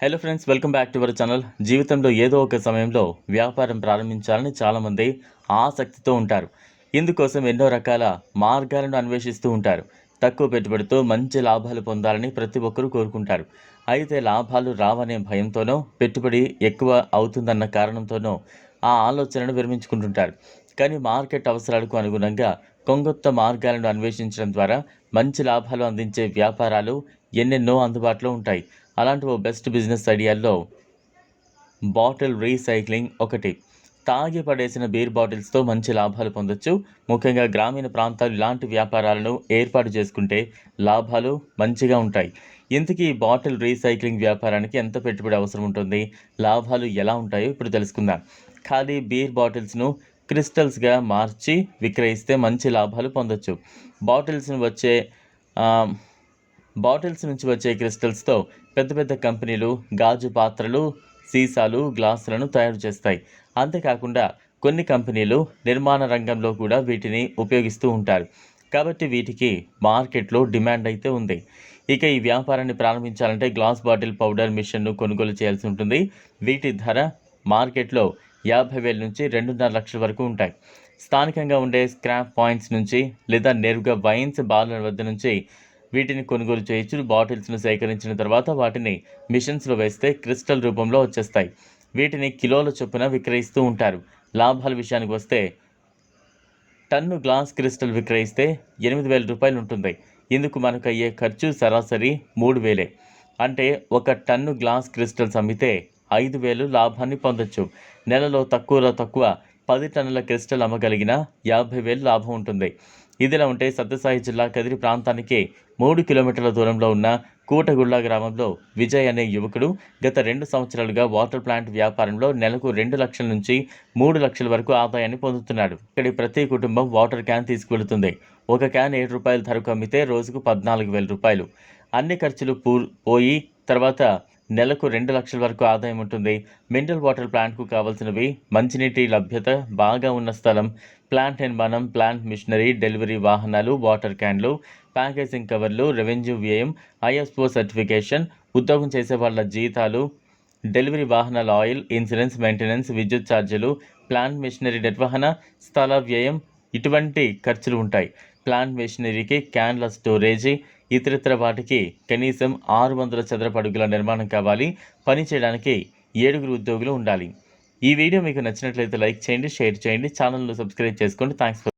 Hello friends welcome back to our channel జీవితంలో ఏదో ఒక సమయంలో వ్యాపారం ప్రారంభించాలని చాలామంది ఆసక్తితో ఉంటారు. ఇందుకోసం ఎన్నో రకాల మార్గాలను అన్వేషిస్తూ ఉంటారు. తక్కువ పెట్టుబడితో మంచి లాభాలు పొందాలని ప్రతి ఒక్కరూ కోరుకుంటారు. అయితే లాభాలు రావనే భయంతోనో పెట్టుబడి ఎక్కువ అవుతుందన్న కారణంతోనో ఆ ఆలోచనను విరమించుకుంటుంటారు. కానీ మార్కెట్ అవసరాలకు అనుగుణంగా కొంగొత్త మార్గాలను అన్వేషించడం ద్వారా మంచి లాభాలు అందించే వ్యాపారాలు ఎన్నెన్నో అందుబాటులో ఉంటాయి. అలాంటి ఓ బెస్ట్ బిజినెస్ ఐడియాల్లో బాటిల్ రీసైక్లింగ్ ఒకటి. తాగి పడేసిన బీర్ బాటిల్స్తో మంచి లాభాలు పొందొచ్చు. ముఖ్యంగా గ్రామీణ ప్రాంతాలు ఇలాంటి వ్యాపారాలను ఏర్పాటు చేసుకుంటే లాభాలు మంచిగా ఉంటాయి. ఇంతకీ ఈ బాటిల్ రీసైక్లింగ్ వ్యాపారానికి ఎంత పెట్టుబడి అవసరం ఉంటుంది? లాభాలు ఎలా ఉంటాయో ఇప్పుడు తెలుసుకుందాం. ఖాళీ బీర్ బాటిల్స్ను క్రిస్టల్స్గా మార్చి విక్రయిస్తే మంచి లాభాలు పొందొచ్చు. బాటిల్స్ను వచ్చే బాటిల్స్ నుంచి వచ్చే క్రిస్టల్స్తో పెద్ద పెద్ద కంపెనీలు గాజు పాత్రలు సీసాలు గ్లాసులను తయారు చేస్తాయి. అంతేకాకుండా కొన్ని కంపెనీలు నిర్మాణ రంగంలో కూడా వీటిని ఉపయోగిస్తూ ఉంటారు. కాబట్టి వీటికి మార్కెట్లో డిమాండ్ అయితే ఉంది. ఇక ఈ వ్యాపారాన్ని ప్రారంభించాలంటే గ్లాస్ బాటిల్ పౌడర్ మిషన్ను కొనుగోలు చేయాల్సి ఉంటుంది. వీటి ధర మార్కెట్లో యాభై వేల నుంచి రెండున్నర లక్షల వరకు ఉంటాయి. స్థానికంగా ఉండే స్క్రాప్ పాయింట్స్ నుంచి లేదా నేరుగా వైన్స్ బార్ల వద్ద నుంచి వీటిని కొనుగోలు చేయొచ్చు బాటిల్స్ను సేకరించిన తర్వాత వాటిని మిషన్స్లో వేస్తే క్రిస్టల్ రూపంలో వచ్చేస్తాయి. వీటిని కిలోల చొప్పున విక్రయిస్తూ ఉంటారు. లాభాల విషయానికి వస్తే టన్ను గ్లాస్ క్రిస్టల్ విక్రయిస్తే ఎనిమిది వేల రూపాయలు ఉంటుంది. ఇందుకు మనకు అయ్యే ఖర్చు సరాసరి మూడు వేలే. అంటే ఒక టన్ను గ్లాస్ క్రిస్టల్స్ అమ్మితే ఐదు వేలు లాభాన్ని పొందొచ్చు. నెలలో తక్కువలో తక్కువ పది టన్నుల క్రిస్టల్ అమ్మగలిగిన యాభై వేలు లాభం ఉంటుంది. ఇదిలా ఉంటే సత్యసాయి జిల్లా కదిరి ప్రాంతానికి మూడు కిలోమీటర్ల దూరంలో ఉన్న కూటగుళ్ళ గ్రామంలో విజయ్ అనే యువకుడు గత రెండు సంవత్సరాలుగా వాటర్ ప్లాంట్ వ్యాపారంలో నెలకు రెండు లక్షల నుంచి మూడు లక్షల వరకు ఆదాయాన్ని పొందుతున్నాడు. ఇక్కడి ప్రతి కుటుంబం వాటర్ క్యాన్ తీసుకువెళుతుంది. ఒక క్యాన్ ఏడు రూపాయల ధరకు అమ్మితే రోజుకు పద్నాలుగు వేల రూపాయలు. అన్ని ఖర్చులు పూ పోయి తర్వాత నెలకు రెండు లక్షల వరకు ఆదాయం ఉంటుంది. మినరల్ వాటర్ ప్లాంట్కు కావాల్సినవి మంచినీటి లభ్యత బాగా ఉన్న స్థలం ప్లాంట్ నిర్మాణం ప్లాంట్ మిషనరీ డెలివరీ వాహనాలు వాటర్ క్యాన్లు ప్యాకేజింగ్ కవర్లు రెవెన్యూ వ్యయం ఐఎస్ఓ సర్టిఫికేషన్ ఉద్యోగం చేసే వాళ్ళ జీతాలు డెలివరీ వాహనాల ఆయిల్ ఇన్సూరెన్స్ మెయింటెనెన్స్ విద్యుత్ ఛార్జీలు ప్లాంట్ మిషనరీ నిర్వహణ స్థల వ్యయం ఇటువంటి ఖర్చులు ఉంటాయి. ప్లాంట్ మిషనరీకి క్యాన్ల స్టోరేజీ ఇతరితర వాటికి కనీసం ఆరు వందల చదరపు అడుగుల నిర్మాణం కావాలి పని చేయడానికి ఏడుగురు ఉద్యోగులు ఉండాలి. ఈ వీడియో మీకు నచ్చినట్లయితే లైక్ చేయండి షేర్ చేయండి ఛానల్ను సబ్స్క్రైబ్ చేసుకోండి. థ్యాంక్స్